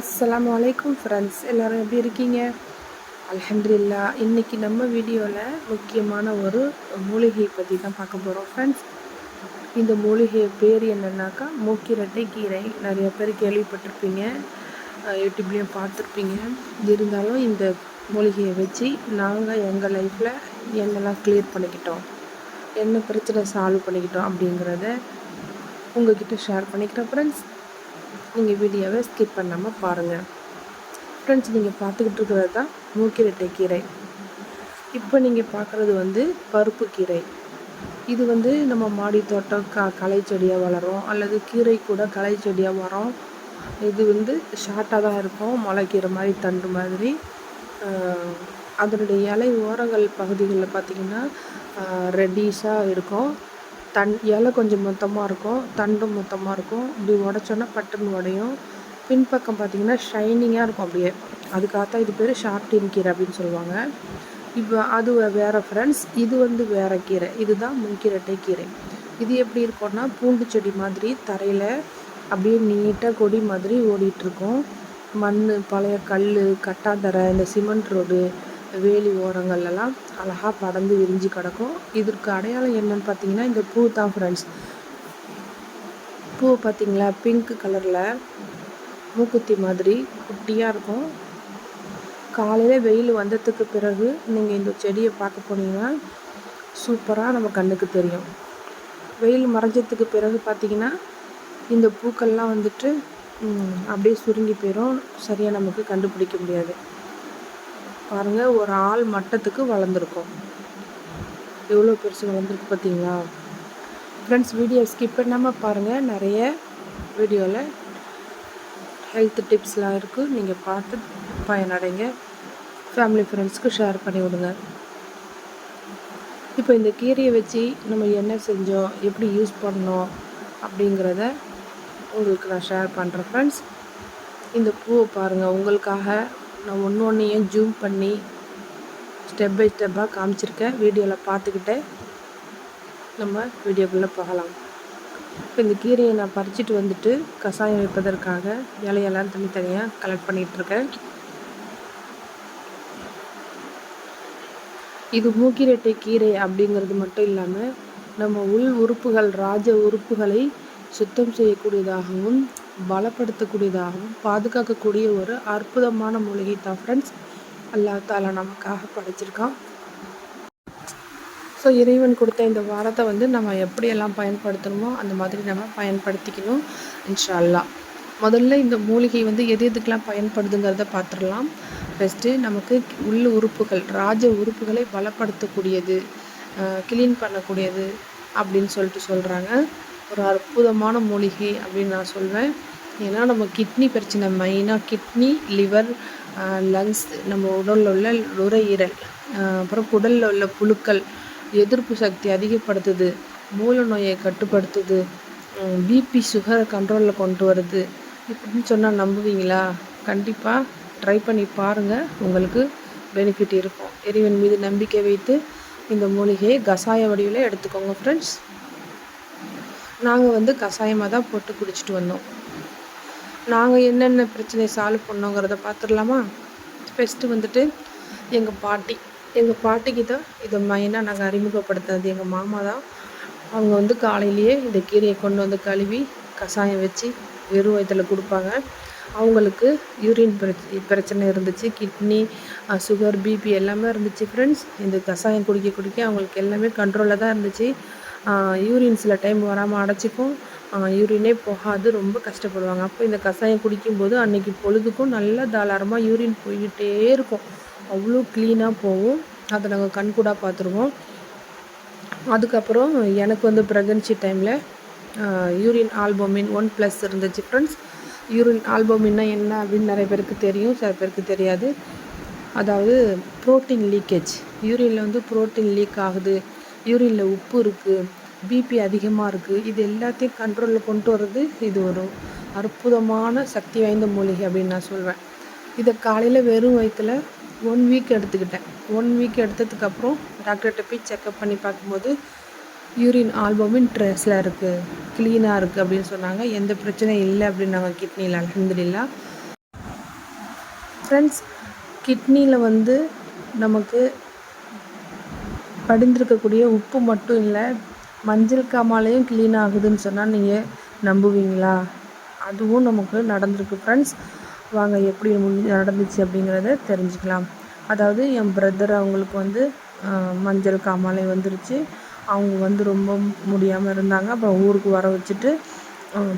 அஸ்லாம் வலைக்கம் ஃப்ரெண்ட்ஸ் எல்லோரும் எப்படி இருக்கீங்க? அல்ஹம்துலில்லா இன்றைக்கி நம்ம வீடியோவில் முக்கியமான ஒரு மூலிகை பற்றி தான் பார்க்க போகிறோம் ஃப்ரெண்ட்ஸ் இந்த மூலிகை பேர் என்னென்னாக்கா மூக்கிரட்டை கீரை. நிறைய பேர் கேள்விப்பட்டிருப்பீங்க. யூடியூப்லேயும் பார்த்துருப்பீங்க. இருந்தாலும் இந்த மூலிகையை வச்சு நாங்கள் எங்கள் லைஃப்பில் என்னெல்லாம் க்ளியர் பண்ணிக்கிட்டோம் என்ன பிரச்சனை சால்வ் பண்ணிக்கிட்டோம் அப்படிங்கிறத உங்ககிட்ட ஷேர் பண்ணிக்கிறேன் ஃப்ரெண்ட்ஸ் நீங்கள் வீடியோவை ஸ்கிப் பண்ணாமல் பாருங்கள் ஃப்ரெண்ட்ஸ் நீங்கள் பார்த்துக்கிட்டு இருக்கிறது தான் மூக்கிரட்டை கீரை. இப்போ நீங்கள் பார்க்குறது வந்து பருப்பு கீரை. இது வந்து நம்ம மாடி தோட்டம் க களை செடியாக வளரும். அல்லது கீரை கூட களை செடியாக வரும். இது வந்து ஷார்ட்டாக தான் இருக்கும். முளைக்கீரை மாதிரி தண்டு மாதிரி. அதனுடைய இலை ஓரங்கள் பகுதிகளில் பார்த்திங்கன்னா ரெட்டிஷாக இருக்கும். தன் இலை கொஞ்சம் மொத்தமாக இருக்கும். தண்டும் மொத்தமாக இருக்கும். இப்படி உடச்சோன்னா பட்டுன்னு உடையும். பின்பக்கம் பார்த்தீங்கன்னா ஷைனிங்காக இருக்கும் அப்படியே. அதுக்காகத்தான் இது பேர் ஷார்டின் கீரை அப்படின்னு சொல்லுவாங்க. இப்போ அது வேறு ஃப்ரெண்ட்ஸ் இது வந்து வேறு கீரை. இதுதான் முன்கீரட்டை கீரை. இது எப்படி இருக்கும்னா பூண்டு செடி மாதிரி தரையில் அப்படியே நீட்டாக கொடி மாதிரி ஓடிட்டுருக்கும் மண் பழைய கல் கட்டாந்தரை இந்த சிமெண்ட் ரோடு வேலி ஓரங்கள்லாம் அழகாக படர்ந்து விரிஞ்சு கிடக்கும். இதற்கு அடையாளம் என்னன்னு பார்த்தீங்கன்னா இந்த பூ தான் ஃப்ரெண்ட்ஸ் பூ பார்த்தீங்களா? பிங்க் கலரில் மூக்குத்தி மாதிரி குட்டியாக இருக்கும். காலையில் வெயில் வந்ததுக்கு பிறகு நீங்கள் இந்த செடியை பார்க்க போனீங்கன்னா சூப்பராக நம்ம கண்ணுக்கு தெரியும். வெயில் மறைஞ்சதுக்கு பிறகு பார்த்தீங்கன்னா இந்த பூக்கள்லாம் வந்துட்டு அப்படியே சுருங்கி போயிடும் சரியாக நமக்கு கண்டுபிடிக்க முடியாது. பாருங்கள் ஒரு ஆள் மட்டத்துக்கு வளர்ந்துருக்கும். எவ்வளோ பெருசு வளர்ந்துருக்கு பார்த்தீங்களா? ஃப்ரெண்ட்ஸ் வீடியோ ஸ்கிப் பண்ணாமல் பாருங்கள் நிறைய வீடியோவில் ஹெல்த் டிப்ஸ்லாம் இருக்குது நீங்கள் பார்த்து பயனடைங்க. ஃபேமிலி ஃப்ரெண்ட்ஸ்க்கு ஷேர் பண்ணி விடுங்க. இப்போ இந்த கீரையை வச்சு நம்ம என்ன செஞ்சோம்? எப்படி யூஸ் பண்ணோம்? அப்படிங்கிறத உங்களுக்கு நான் ஷேர் பண்ணுறேன் ஃப்ரெண்ட்ஸ் இந்த பூவை பாருங்கள் உங்களுக்காக நான் ஒன்று ஒன்றையும் ஜூம் பண்ணி ஸ்டெப் பை ஸ்டெப்பாக காமிச்சிருக்கேன். வீடியோவில் பார்த்துக்கிட்டே நம்ம வீடியோக்குள்ளே போகலாம். இப்போ இந்த கீரையை நான் பறிச்சிட்டு வந்துட்டு கஷாயம் வைப்பதற்காக இலையெல்லாம் தனித்தனியாக கலெக்ட் பண்ணிகிட்ருக்கேன் இது மூக்கிரட்டை கீரை அப்படிங்கிறது மட்டும் இல்லாமல் நம்ம உள் உறுப்புகள் ராஜ உறுப்புகளை சுத்தம் செய்யக்கூடியதாகவும் பலப்படுத்தக்கூடியதாகவும் பாதுகாக்கக்கூடிய ஒரு அற்புதமான மூலிகை தான் ஃப்ரெண்ட்ஸ் அல்லா தாலா நமக்காக படைச்சிருக்கான். ஸோ இறைவன் கொடுத்த இந்த வாரத்தை வந்து நம்ம எப்படியெல்லாம் பயன்படுத்தணுமோ அந்த மாதிரி நம்ம பயன்படுத்திக்கணும் இன்ஷா அல்லாஹ் முதல்ல இந்த மூலிகை வந்து எது எதுக்கெல்லாம் பயன்படுதுங்கிறத பார்த்துடலாம். ஃபஸ்ட்டு நமக்கு உள்ள உறுப்புகள் ராஜ உறுப்புகளை பலப்படுத்தக்கூடியது கிளீன் பண்ணக்கூடியது அப்படின்னு சொல்லிட்டு சொல்கிறாங்க ஒரு அற்புதமான மூலிகை அப்படின்னு நான் சொல்வேன். ஏன்னா நம்ம கிட்னி பிரச்சனை மெயினாக கிட்னி லிவர் லங்ஸ் நம்ம உடலில் உள்ள நுரையீரல் அப்புறம் குடலில் உள்ள புழுக்கள் எதிர்ப்பு சக்தி அதிகப்படுத்துது மூல நோயை கட்டுப்படுத்துது பிபி சுகரை கண்ட்ரோலில் கொண்டு வருது. இப்படின்னு சொன்னால் நம்புவீங்களா? கண்டிப்பாக ட்ரை பண்ணி பாருங்கள் உங்களுக்கு பெனிஃபிட் இருக்கும். இறைவன் மீது நம்பிக்கை வைத்து இந்த மூலிகையை கசாய வடிவில் எடுத்துக்கோங்க ஃப்ரெண்ட்ஸ் நாங்கள் வந்து கஷாயமாக தான் போட்டு குடிச்சிட்டு வந்தோம். நாங்கள் என்னென்ன பிரச்சனையை சால்வ் பண்ணோங்கிறத பார்த்துடலாமா ஃபஸ்ட்டு வந்துட்டு எங்கள் பாட்டி. எங்கள் பாட்டிக்கு தான் இதை மெயினாக நாங்கள் அறிமுகப்படுத்தினது எங்கள் மாமா தான் அவங்க வந்து காலையிலேயே இந்த கீரையை கொண்டு வந்து கழுவி கஷாயம் வச்சு வெறும் வயிற்றில் கொடுப்பாங்க. அவங்களுக்கு யூரின் பிரச்ச பிரச்சனை இருந்துச்சு. கிட்னி சுகர் பிபி எல்லாமே இருந்துச்சு. ஃப்ரெண்ட்ஸ் இந்த கஷாயம் குடிக்க குடிக்க அவங்களுக்கு எல்லாமே கண்ட்ரோலில் தான் இருந்துச்சு. யூரின் சில டைம் வராமல் அடைச்சிக்கும். யூரினே போகாது ரொம்ப கஷ்டப்படுவாங்க. அப்போ இந்த கஷாயம் குடிக்கும்போது அன்றைக்கி பொழுதுக்கும் நல்லா தாராளமாக யூரின் போய்கிட்டே இருக்கும். அவ்வளோ க்ளீனாக போகும். அதை நாங்கள் கண்கூடாக பார்த்துருவோம். அதுக்கப்புறம் எனக்கு வந்து ப்ரெக்னன்சி டைமில் யூரின் ஆல்பமின் ஒன் ப்ளஸ் இருந்துச்சு ஃப்ரெண்ட்ஸ் யூரின் ஆல்பமின்னா என்ன அப்படின்னு நிறைய பேருக்கு தெரியும் சில பேருக்கு தெரியாது. அதாவது புரோட்டீன் லீக்கேஜ் யூரினில் வந்து புரோட்டீன் லீக் ஆகுது. யூரினில் உப்பு இருக்குது பிபி அதிகமாக இருக்குது இது எல்லாத்தையும் கண்ட்ரோலில் கொண்டு வர்றது இது ஒரு அற்புதமான சக்தி வாய்ந்த மூலிகை அப்படின்னு நான் சொல்வேன். இதை காலையில் வெறும் வயிற்றில் ஒன் வீக் எடுத்துக்கிட்டேன். ஒன் வீக் எடுத்ததுக்கப்புறம் டாக்டர்கிட்ட போய் செக்கப் பண்ணி பார்க்கும்போது யூரின் ஆல்பமின் ட்ரெஸ்ஸில் இருக்குது க்ளீனாக இருக்குது அப்படின்னு சொன்னாங்க. எந்த பிரச்சனையும் இல்லை அப்படின்னாங்க கிட்னியில் அலமதுல்லா ஃப்ரெண்ட்ஸ் கிட்னியில் வந்து நமக்கு படிந்திருக்கக்கூடிய உப்பு மட்டும் இல்லை மஞ்சள் காமாலையும் க்ளீன் ஆகுதுன்னு சொன்னால் நீங்கள் நம்புவீங்களா? அதுவும் நமக்கு நடந்திருக்கு. ஃப்ரெண்ட்ஸ் வாங்க எப்படி நடந்துச்சு அப்படிங்கிறத தெரிஞ்சுக்கலாம். அதாவது என் பிரதர் அவங்களுக்கு வந்து மஞ்சள் காமாலை வந்துருச்சு. அவங்க வந்து ரொம்ப முடியாமல் இருந்தாங்க. அப்புறம் ஊருக்கு வர வச்சுட்டு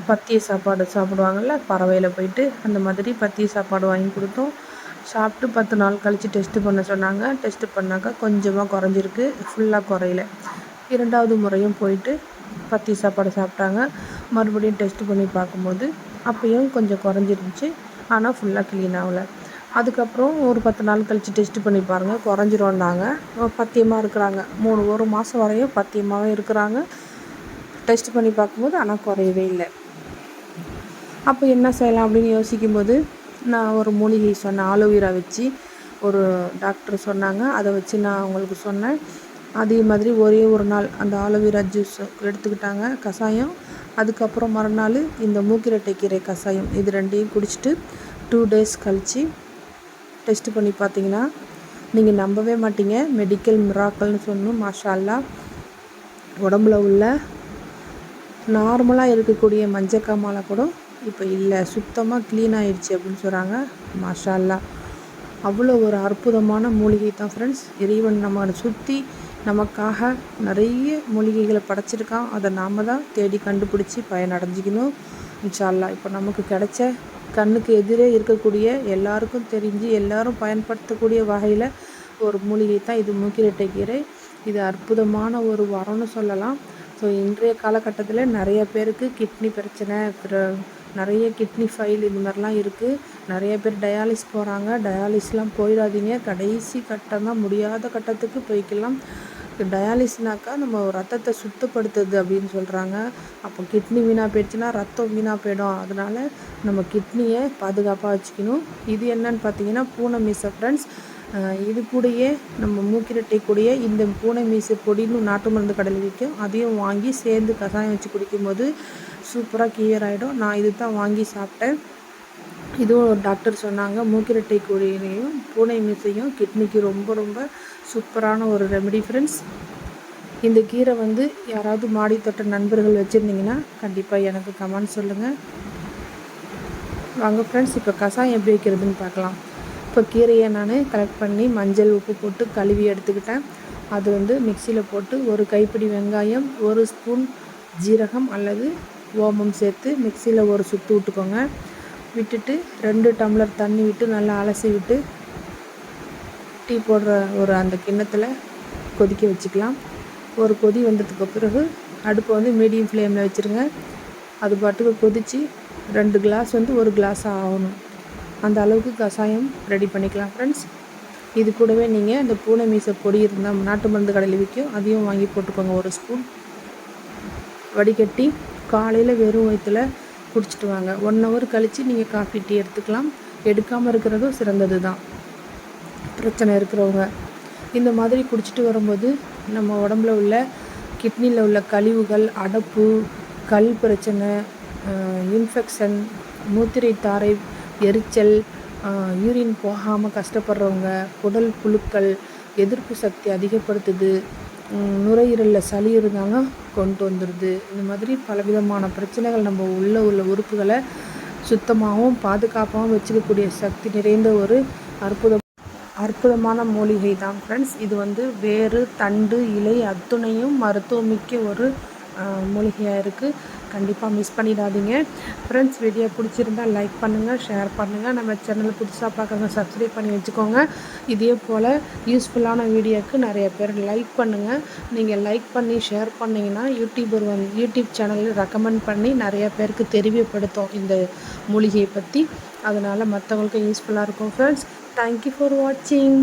பத்திய சாப்பாடு சாப்பிடுவாங்கள்ல பறவையில் போயிட்டு அந்த மாதிரி பத்திய சாப்பாடு வாங்கி கொடுத்தோம். சாப்பிட்டு பத்து நாள் கழித்து டெஸ்ட்டு பண்ண சொன்னாங்க. டெஸ்ட்டு பண்ணாக்கா கொஞ்சமாக குறைஞ்சிருக்கு. ஃபுல்லாக குறையல. இரண்டாவது முறையும் போயிட்டு பத்தி சாப்பாடு சாப்பிட்டாங்க. மறுபடியும் டெஸ்ட்டு பண்ணி பார்க்கும்போது அப்போயும் கொஞ்சம் குறைஞ்சிருந்துச்சு. ஆனால் ஃபுல்லாக க்ளீன் ஆகலை. அதுக்கப்புறம் ஒரு பத்து நாள் கழித்து டெஸ்ட்டு பண்ணி பாருங்கள் குறைஞ்சிரும்னாங்க. பத்தியமாக இருக்கிறாங்க. மூணு ஒரு மாதம் வரையும் பத்தியமாகவே இருக்கிறாங்க. டெஸ்ட் பண்ணி பார்க்கும்போது ஆனால் குறையவே இல்லை. அப்போ என்ன செய்யலாம் அப்படின்னு யோசிக்கும்போது நான் ஒரு மூலிகை சொன்னேன் ஆலோவேரா வச்சு. ஒரு டாக்டர் சொன்னாங்க அதை வச்சு நான் அவங்களுக்கு சொன்னேன். அதே மாதிரி ஒரே ஒரு நாள் அந்த ஆலோவேரா ஜூஸ் எடுத்துக்கிட்டாங்க கஷாயம் அதுக்கப்புறம் மறுநாள் இந்த மூக்கிரட்டை கீரை கஷாயம் இது ரெண்டையும் குடிச்சிட்டு டூ டேஸ் கழித்து டெஸ்ட் பண்ணி பார்த்தீங்கன்னா நீங்கள் நம்பவே மாட்டீங்க. மெடிக்கல் மிராக்கல்னு சொன்னோம் மாஷா உடம்புல உள்ள நார்மலாக இருக்கக்கூடிய மஞ்சக்காமாலை கூட இப்போ இல்லை சுத்தமாக க்ளீன் ஆயிடுச்சு அப்படின்னு சொல்கிறாங்க மாஷால்லா. அவ்வளோ ஒரு அற்புதமான மூலிகை தான் ஃப்ரெண்ட்ஸ் இறைவன் நம்ம சுற்றி நமக்காக நிறைய மூலிகைகளை படைச்சிருக்கான். அதை நாம் தான் தேடி கண்டுபிடிச்சி பயனடைஞ்சிக்கணும். இன்ஷால்லா. இப்போ நமக்கு கிடைச்ச கண்ணுக்கு எதிரே இருக்கக்கூடிய எல்லாருக்கும் தெரிஞ்சு எல்லாரும் பயன்படுத்தக்கூடிய வகையில் ஒரு மூலிகை தான் இது. மூக்கிரட்டை கீரை. இது அற்புதமான ஒரு வரம்னு சொல்லலாம். ஸோ இன்றைய காலகட்டத்தில் நிறைய பேருக்கு கிட்னி பிரச்சனை நிறைய கிட்னி ஃபைல் இது மாதிரிலாம் இருக்குது நிறைய பேர் டயாலிஸ் போகிறாங்க டயாலிஸ்லாம் போயிடாதீங்க. கடைசி கட்டம் தான். முடியாத கட்டத்துக்கு போய்க்கலாம். டயாலிஸ்னாக்கா நம்ம ரத்தத்தை சுத்தப்படுத்துது அப்படின்னு சொல்கிறாங்க அப்போ கிட்னி வீணாக போயிடுச்சுன்னா ரத்தம் வீணாக போயிடும். அதனால் நம்ம கிட்னியை பாதுகாப்பாக வச்சுக்கணும். இது என்னன்னு பார்த்தீங்கன்னா பூனை மீசை ஃப்ரெண்ட்ஸ் இது கூடயே நம்ம மூக்கிரட்டை கூடயே இந்த பூனை மீசை பொடின்னு நாட்டு மருந்து கடையில் விற்கும். அதையும் வாங்கி சேர்ந்து கஷாயம் வச்சு குடிக்கும்போது சூப்பராக கிளியர் ஆகிடும் நான் இது தான் வாங்கி சாப்பிட்டேன். இதுவும் ஒரு டாக்டர் சொன்னாங்க. மூக்கிரட்டை கோழியினையும் பூனை மீசையும் கிட்னிக்கு ரொம்ப ரொம்ப சூப்பரான ஒரு ரெமெடி ஃப்ரெண்ட்ஸ் இந்த கீரை வந்து யாராவது மாடி தொட்ட நண்பர்கள் வச்சுருந்தீங்கன்னா கண்டிப்பாக எனக்கு கமெண்ட் சொல்லுங்கள் வாங்க ஃப்ரெண்ட்ஸ் இப்போ கசாயம் எப்படி வைக்கிறதுன்னு பார்க்கலாம். இப்போ கீரையை நான் கலெக்ட் பண்ணி மஞ்சள் உப்பு போட்டு கழுவி எடுத்துக்கிட்டேன். அது வந்து மிக்சியில் போட்டு ஒரு கைப்பிடி வெங்காயம் ஒரு ஸ்பூன் ஜீரகம் அல்லது ஓமம் சேர்த்து மிக்சியில் ஒரு சுற்று விட்டுக்கோங்க. விட்டுட்டு ரெண்டு டம்ளர் தண்ணி விட்டு நல்லா அலசி விட்டு டீ போடுற ஒரு அந்த கிண்ணத்தில் கொதிக்க வச்சுக்கலாம். ஒரு கொதி வந்ததுக்கு பிறகு அடுப்பை வந்து மீடியம் ஃப்ளேமில் வச்சுருங்க. அது பாட்டுக்கு கொதித்து ரெண்டு கிளாஸ் வந்து ஒரு கிளாஸ் ஆகணும். அந்த அளவுக்கு கஷாயம் ரெடி பண்ணிக்கலாம் ஃப்ரெண்ட்ஸ் இது கூடவே நீங்கள் இந்த பூனை மீசை பொடி இருந்தால் நாட்டு மருந்து கடையில் விற்கும் அதையும் வாங்கி போட்டுக்கோங்க ஒரு ஸ்பூன். வடிகட்டி காலையில் வெறும் வயிற்றில் குடிச்சிட்டு வாங்க. ஒன் ஹவர் கழித்து நீங்கள் காஃபி டீ எடுத்துக்கலாம். எடுக்காமல் இருக்கிறதும் சிறந்தது தான் பிரச்சனை இருக்கிறவங்க. இந்த மாதிரி குடிச்சிட்டு வரும்போது நம்ம உடம்புல உள்ள கிட்னியில் உள்ள கழிவுகள் அடப்பு கல் பிரச்சனை இன்ஃபெக்ஷன் மூத்திரை தாரை எரிச்சல் யூரின் போகாமல் கஷ்டப்படுறவங்க குடல் புழுக்கள் எதிர்ப்பு சக்தி அதிகப்படுத்துது. நுரையீரலில் சளி இருந்தாலும் கொண்டு வந்துடுது இந்த மாதிரி பலவிதமான பிரச்சனைகள் நம்ம உள்ளே உள்ள உறுப்புகளை சுத்தமாகவும் பாதுகாப்பாகவும் வச்சுக்கக்கூடிய சக்தி நிறைந்த ஒரு அற்புதம் அற்புதமான மூலிகை தான் ஃப்ரெண்ட்ஸ் இது வந்து வேறு தண்டு இலை அத்துணையும் மருத்துவமிக்க ஒரு மூலிகையாக இருக்குது கண்டிப்பாக மிஸ் பண்ணிடாதீங்க. ஃப்ரெண்ட்ஸ் வீடியோ பிடிச்சிருந்தால் லைக் பண்ணுங்கள் ஷேர் பண்ணுங்கள் நம்ம சேனல் புதுசாக பார்க்குறவங்க சப்ஸ்கிரைப் பண்ணி வச்சுக்கோங்க. இதே போல் யூஸ்ஃபுல்லான வீடியோக்கு நிறைய பேர் லைக் பண்ணுங்கள் நீங்கள் லைக் பண்ணி ஷேர் பண்ணிங்கன்னா யூடியூபர் வந்து யூடியூப் சேனலில் ரெக்கமெண்ட் பண்ணி நிறைய பேருக்கு தெரியப்படுத்தும் இந்த மூலிகையை பற்றி அதனால் மற்றவங்களுக்கு யூஸ்ஃபுல்லாக இருக்கும் ஃப்ரெண்ட்ஸ் தேங்க்யூ ஃபார் வாட்சிங்